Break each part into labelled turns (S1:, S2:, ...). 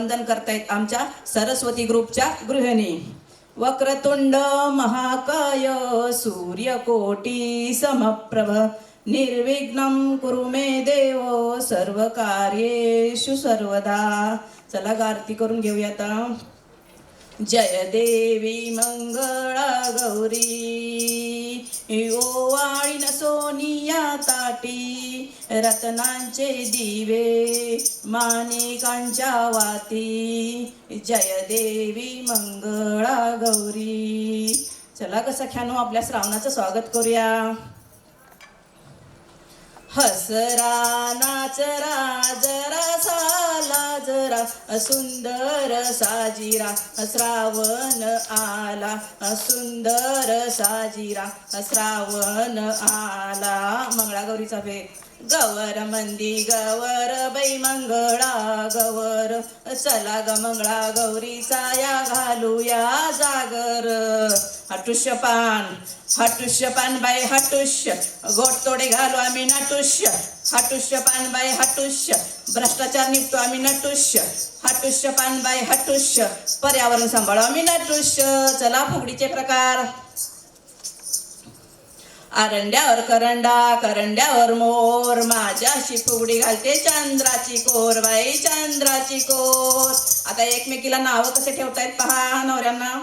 S1: वंदन करतायत आमच्या सरस्वती ग्रुपच्या गृहिणी. वक्रतुंड महाकाय सूर्यकोटी समप्रभ. निर्विघ्न कुरु मे देव सर्व कार्येषु सर्वदा. चला आरती करून घेऊया आता. जय देवी मंगळा गौरी. ओवाळीन सोनिया ताटी रत्नांचे दिवे माणिकांच्या वाती. जय देवी मंगळा गौरी चला कसं ख्यानो आपल्या श्रावणाचं स्वागत करूया. हसरा नाचरा जरा साला जरा सुंदर साजिरा श्रावण आला. सुंदर साजिरा श्रावण आला. मंगळागौरीचा भेट. गवर मंदी गवर बाई मंगळा गवर. चला ग मंगळा गौरी या घालूया जागर. हटुष्य पान हटुष्य पान बाई हटुष्य. गोटतोडे घालू आम्ही नटुष्य. हटुष्य पान बाई हटुष्य. भ्रष्टाचार निघतो आम्ही नटुष्य. हटुष्य पान बाई हटुष्य. पर्यावरण सांभाळू आम्ही नटुष्य. चला फुगडीचे प्रकार. आरंड्यावर करंडा करंड्यावर मोर. माझ्याशी फुगडी घालते चंद्राची कोर बाई चंद्राची कोर. आता एकमेकीला नावं कसे ठेवतायत पहा नवऱ्यांना.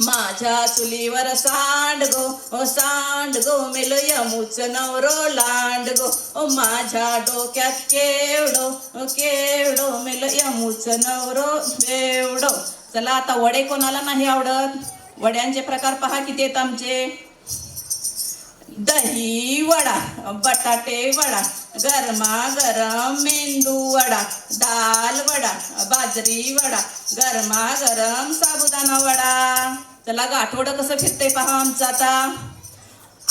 S1: माझ्या चुलीवर सांड गो ओ सांड गो मेल यमूच नवरो लांड गो. ओ माझ्या डोक्यात केवडो ओ केवडो मेल यमूच नवरो बेवडो. चला आता वडे कोणाला नाही आवडत? वड्यांचे प्रकार पहा किती आहेत आमचे? दही वडा बटाटे वडा गरमा गरम मेंदू वडा दाल वडा बाजरी वडा गरमा गरम साबुदाणा वडा. चला गाठोड कसं फिरते पहा आमचं आता.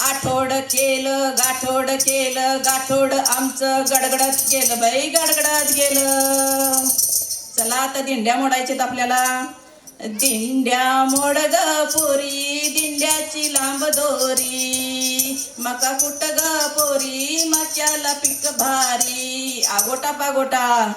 S1: आठवड केलं गाठोड केलं गाठोड आमचं गडगडत गेलं बाई गडगडत गेलं. चला आता दिंड्या मोडायच्यात आपल्याला. दिंड्या मोड पोरी दिंड्याची लांब दोरी. मका कुट ग पोरी मक्याला पिक भारी. आगोटा पागोटा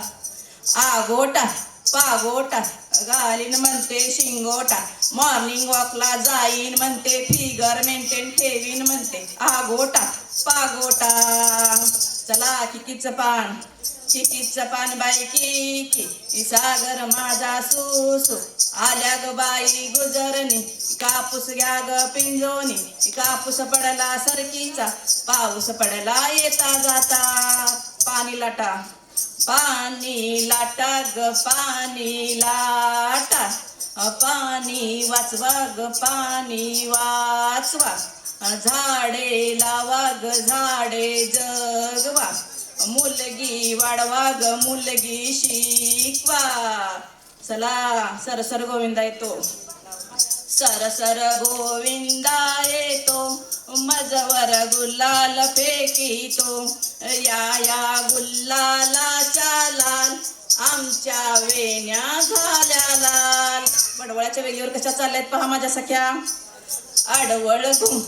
S1: आगोटा पागोटा. घालीन म्हणते शिंगोटा. मॉर्निंग वॉकला जाईन म्हणते फिगर मेंटेन ठेवीन म्हणते. आगोटा पागोटा. चला किकीचं पान? किकीचं पान बाई की सागर माझा सुसू. आल्या ग बाई गुजरणी. कापूस घ्या ग पिंजोनी. कापूस पडला सरकीचा. पाऊस पडला येता जाता. पाणी लाटा. पाणी लाटा ग पाणी लाटा. पाणी वाचवा ग पाणी वाचवा. झाडे लावा ग झाडे जगवा. मुलगी वाढवा ग मुलगी शिकवा. चला सर सर गोविंदा येतो. सर सर गोविंदा येतो. मजवर गुलाल फेकितो. या या गुल्लालाच्या लाल आमच्या वेण्या झाल्या लाल. पडवळाच्या वेगळीवर कशा चालल्यात पहा माझ्या सख्या. आडवळ घुम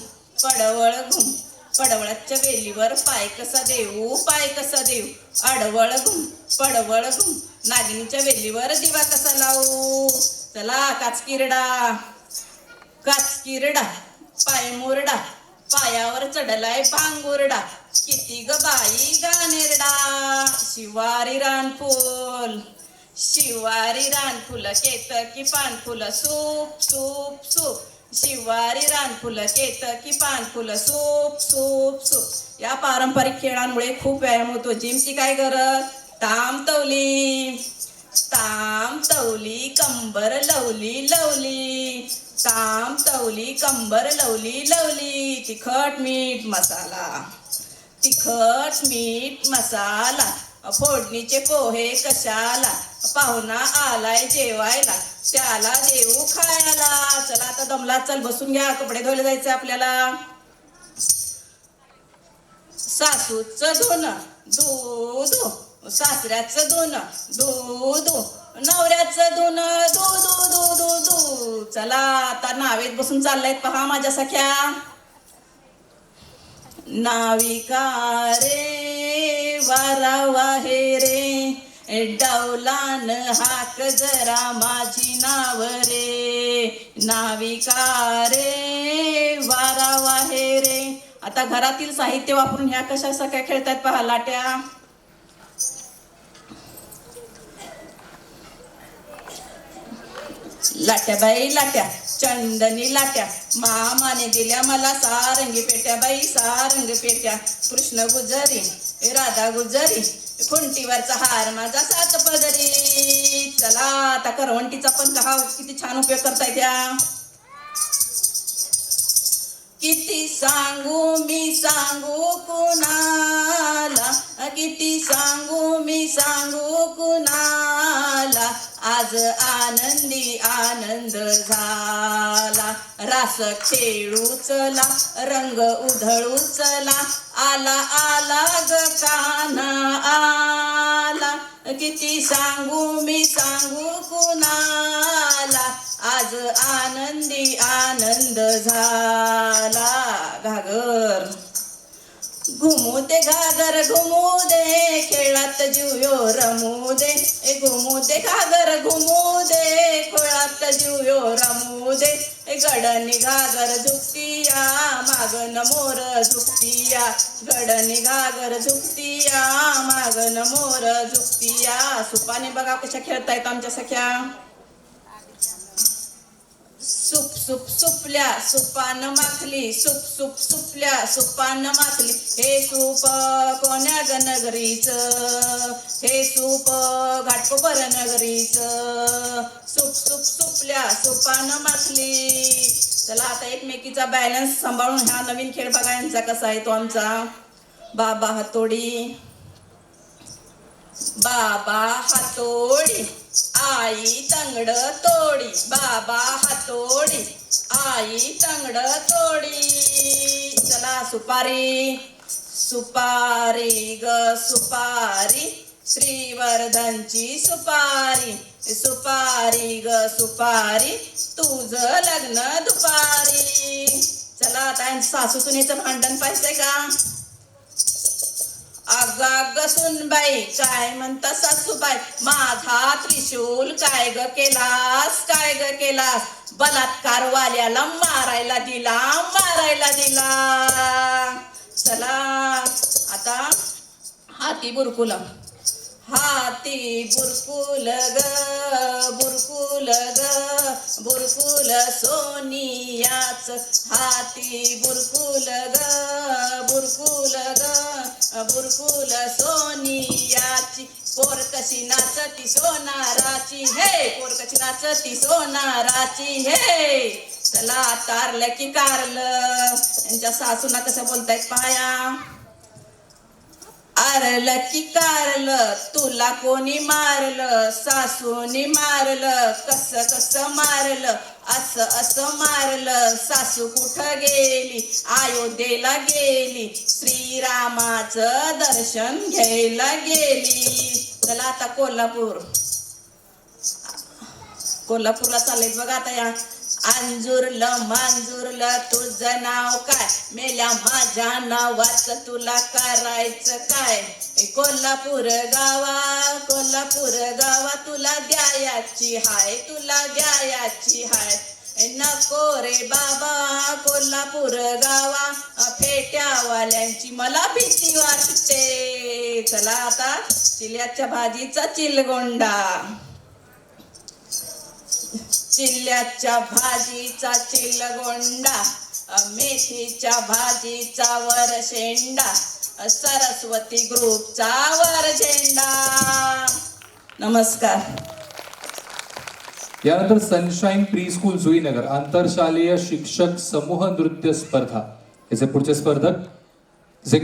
S1: पडवळ घुम. पडवळाच्या वेलीवर पाय कसा देऊ पाय कसा देऊ? अडवळ घुम पडवळ घुम. नागिनीच्या वेलीवर दिवा कसा लावू? चला काचकिरडा. काचकिरडा पाय मुरडा पायावर चढलाय पांगुरडा किती ग बाई गानेरडा शिवारी रानफुल. शिवारी रानफुल केतकी पानफुल. सूप सूप सूप. शिवारी रानफुल केतकी पानफुलं. सूप सूप सूप. या पारंपरिक खेळांमुळे खूप व्यायाम होतो. जिमची काय गरज? ताम तवली. ताम तवली कंबर लवली लवली. ताम तवली कंबर लवली लवली. तिखट मीठ मसाला. तिखट मीठ मसाला. फोडणीचे पोहे कशाला? पाहुणा आलाय जेवायला. त्याला देऊ खायला. चला आता दमला चल बसून घ्या. कपडे धुवायला जायचं आपल्याला. सासूच धुणं. दूध सासऱ्याचं धुणं. दूध नवऱ्याचं धुणं. दूध दू दू चला आता नावेत बसून चाललायत पहा माझ्या सख्या. नाविका रे वारा वाहे रे. डौलान हाक जरा माझी नाव रे नाविका रे वारा वाहे रे. आता घरातील साहित्य वापरून ह्या कशा सख्या खेळतात पहा लाट्या. लाट्या बाई लाट्या. चंदनी लाट्या. मामाने दिल्या मला सारंगी पेट्या बाई सारंग पेट्या. कृष्ण गुजरी राधा गुजरी. खुंटीवरचा हार माझा सात पदरी. चला आता करवंटीचा पण कहा किती छान उपयोग करताय त्या. किती सांगू मी सांगू कुणाला? किती सांगू मी सांगू कुणाला? आज आनंदी आनंद झाला. रास खेळू चला रंग उधळू चला. आला आला ग काना आला. किती सांगू मी सांगू कुणाला. आज आनंदी आनंद झाला. घागर. घुमू दे घागर घुमू दे. खोळात जीवयो रमू दे. ए घुमू दे घागर घुमू दे. खेळात जीवयो रमू दे. ए गडनी घागर झुकतिया मागन मोर झुकतिया. गडनी घागर झुकतिया मागन मोर झुकतिया. सुपाने बघा कशा खेळतायत आमच्या सख्या. सुप सुप सुपल्या सुपान माखली सुप सुप सुपल्या सुपान माखली. हे सूप कोण्या ग नगरीच? हे सूप घाटकोपर नगरीच? सुप सुप सुपल्या सुपान माखली. चला आता एकमेकीचा बॅलन्स सांभाळून हा नवीन खेळ बघा यांचा कसा आहे तो आमचा. बाबा हातोडी. बाबा हातोडी आई तंगड तोडी. बाबा हातोडी आई तंगड तोडी. चला सुपारी. सुपारी ग सुपारी श्रीवर्धनची सुपारी. सुपारी ग सुपारी तुझ लग्न दुपारी. चला आता सासू सुनेचं भांडण पाहिजे का? अग अग सुनबाई काय म्हणता सासूबाई? माझा त्रिशूल काय ग केलास? काय ग केलास? बलात्कार वाल्याला मारायला दिला मारायला दिला. चला आता हाती बुरकुला. हाती बुरकुल ग बुरकुल ग बुरकुल सोनियाच हाती बुरकुल ग बुरकुल ग बुरकुल सोनियाची पोर कशी नाचती सोनाराची हे पोर कशी नाचती सोनाराची हे. चला तारलं की कारलं. यांच्या सासूना कसं बोलतायत पाया. आरलं की कारलं तुला कोणी मारलं सासूनी मारलं कस कस मारलं असं असं मारलं सासू कुठं गेली अयोध्येला गेली श्रीरामाचं दर्शन घ्यायला गेली. चला आता कोल्हापूर. कोल्हापूरला चालेल बघा आता या. अंजुरलं मांजुरलं तुझं नाव काय? मेल्या माझ्या नावाचं तुला करायचं काय? कोल्हापूर गावा कोल्हापूर गावा तुला द्यायाची हाय तुला द्यायाची हाय. नको रे बाबा कोल्हापूर गावा फेट्यावाल्यांची मला भीती वाटते. चला आता चिल्याच्या भाजीचा चिलगोंडा. चिल्ल्याच्या भाजीचा चिलगोंडा मेथीच्या भाजीचा वर शेंडा सरस्वती ग्रुपचा वर झेंडा. नमस्कार.
S2: यानंतर सनशाईन प्री स्कूल जुईनगर आंतरशालेय शिक्षक समूह नृत्य स्पर्धा. याचे पुढचे स्पर्धक जे